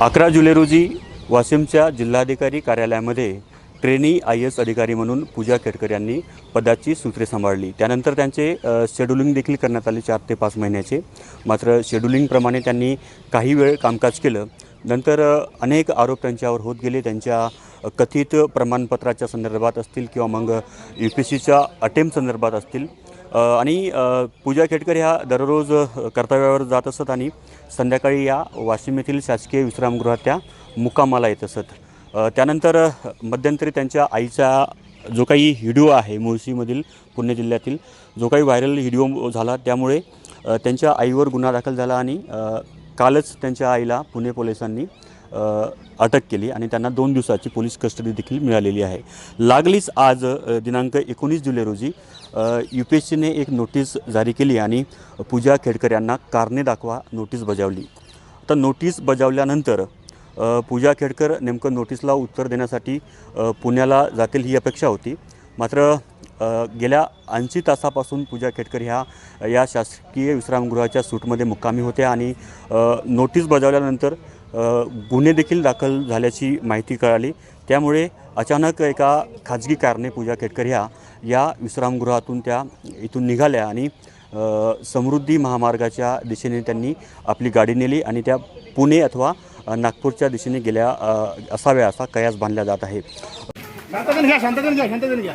अकरा जुलै रोजी वाशिमच्या जिल्हाधिकारी कार्यालयामध्ये ट्रेनी आय एस अधिकारी म्हणून पूजा केरकर यांनी पदाची सूत्रे सांभाळली. त्यानंतर त्यांचे शेड्युलिंग देखील करण्यात आले चार ते पाच महिन्याचे. मात्र शेड्युलिंगप्रमाणे त्यांनी काही वेळ कामकाज केलं. नंतर अनेक आरोप त्यांच्यावर होत गेले. त्यांच्या कथित प्रमाणपत्राच्या संदर्भात असतील किंवा मग यू पी सीच्या अटेम्प संदर्भात असतील आणि पूजा खेडकर ह्या दररोज कर्तव्यावर जात असत आणि संध्याकाळी या वाशिम येथील शासकीय विश्रामगृहात त्या मुक्कामाला येत असत. त्यानंतर मध्यंतरी त्यांच्या आईचा जो काही व्हिडिओ आहे मुळशीमधील पुणे जिल्ह्यातील जो काही व्हायरल व्हिडिओ झाला त्यामुळे त्यांच्या आईवर गुन्हा दाखल झाला आणि कालच त्यांच्या आईला पुणे पोलिसांनी अटक केली आणि त्यांना दोन दिवसाची पोलीस कस्टडी देखील मिळालेली आहे. लागलीच आज दिनांक एकोणीस जुलै रोजी यू पी एस सीने एक नोटीस जारी केली आणि पूजा खेडकर यांना कारणे दाखवा नोटीस बजावली. तर नोटीस बजावल्यानंतर पूजा खेडकर नेमकं नोटीसला उत्तर देण्यासाठी पुण्याला जातील ही अपेक्षा होती. मात्र गेल्या ऐंशी तासापासून पूजा खेडकर ह्या या शासकीय विश्रामगृहाच्या सूटमध्ये मुक्कामी होत्या आणि नोटीस बजावल्यानंतर गुन्हे देखील दाखल झाल्याची माहिती कळाली. त्यामुळे अचानक एका खाजगी कारने पूजा खेडकर ह्या या विश्रामगृहातून त्या इथून निघाल्या आणि समृद्धी महामार्गाच्या दिशेने त्यांनी आपली गाडी नेली आणि त्या पुणे अथवा नागपूरच्या दिशेने गेल्या असाव्या असा कयास बांधला जात आहे. घ्या घ्या घ्या.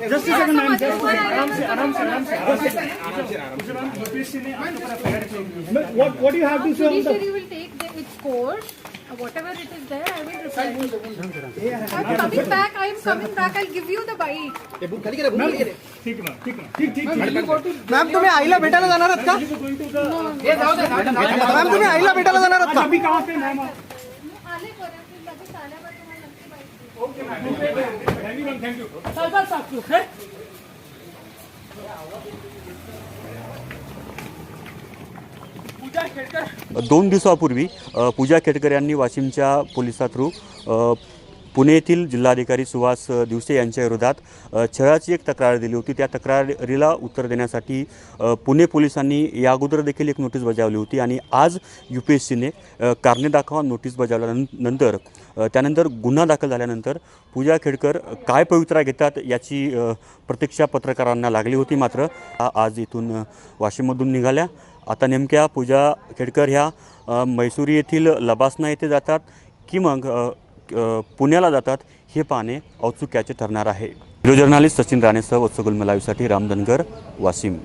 जस्ट सेकंड मॅम जस्ट आराम से आराम से आराम से आराम से ने आपको KIA what what you have to say Judiciary will take the, its course. Uh, Whatever it is there, I will reply. I'm coming back. I am coming back. I'll give you the bite. ते book खाली गेले book खाली ठीक ठीक ठीक ठीक ma'am तुम्ही आईला भेटायला जाणार आहात का मॅम तुम्ही आईला भेटायला जाणार आहात का अभी कहाँ पे मैम आले परत लगेच आल्यावर तुम्हाला नक्की bite देईन. थैंक दोन दिवसापूर्वी पूजा खेडकर यांनी वाशिमच्या पोलिसा थ्रू अ, पुणे येथील जिल्हाधिकारी सुहास दिवसे यांच्या विरोधात छळाची एक तक्रार दिली होती. त्या तक्रारीला उत्तर देण्यासाठी पुणे पोलिसांनी या अगोदर देखील एक नोटीस बजावली होती आणि आज यू पी एस सीने कारणे दाखवा नोटीस बजावल्यानंतर त्यानंतर गुन्हा दाखल झाल्यानंतर पूजा खेडकर काय पवित्रा घेतात याची प्रतीक्षा पत्रकारांना लागली होती मात्र आज इथून वाशिममधून निघाल्या. आता नेमक्या पूजा खेडकर ह्या मैसुरी येथील लबासना येथे जातात की मग पुण्याला जातात हे पाहणे औत्सुक्याचे ठरणार आहे. व्हिडिओ जर्नालिस्ट सचिन राणेसह वत्सगुल मलावीसाठी रामधनगर वाशिम.